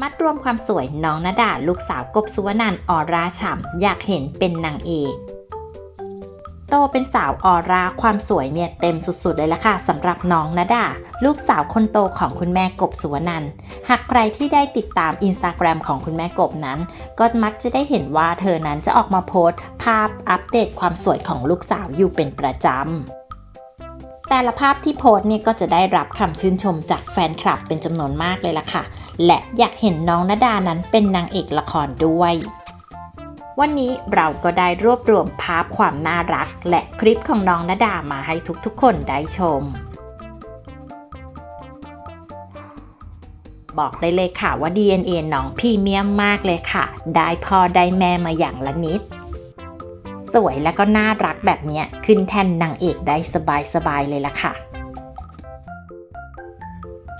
มัดรวมความสวยน้องนาดาลูกสาวกบสุวนันออราฉ่ำอยากเห็นเป็นนางเอกโตเป็นสาวออร่าความสวยเนี่ยเต็มสุดๆเลยละค่ะสำหรับน้องนาดาลูกสาวคนโตของคุณแม่กบสุวนันหากใครที่ได้ติดตามอินสตาแกรมของคุณแม่กบนั้น ก็มักจะได้เห็นว่าเธอนั้นจะออกมาโพสต์ ภาพอัปเดตความสวยของลูกสาวอยู่เป็นประจำแต่ละภาพที่โพสเนี่ยก็จะได้รับคำชื่นชมจากแฟนคลับเป็นจำนวนมากเลยล่ะค่ะ และอยากเห็นน้องนาดานั้นเป็นนางเอกละครด้วย วันนี้เราก็ได้รวบรวมภาพความน่ารัก และคลิปของน้องนาดามาให้ทุกๆ คนได้ชม บอกได้เลยค่ะว่า DNA น้องพรีเมียมมากเลยค่ะ ได้พ่อได้แม่มาอย่างละนิดสวยและก็น่ารักแบบเนี้ยขึ้นแท่นนางเอกได้สบายๆเลยล่ะค่ะ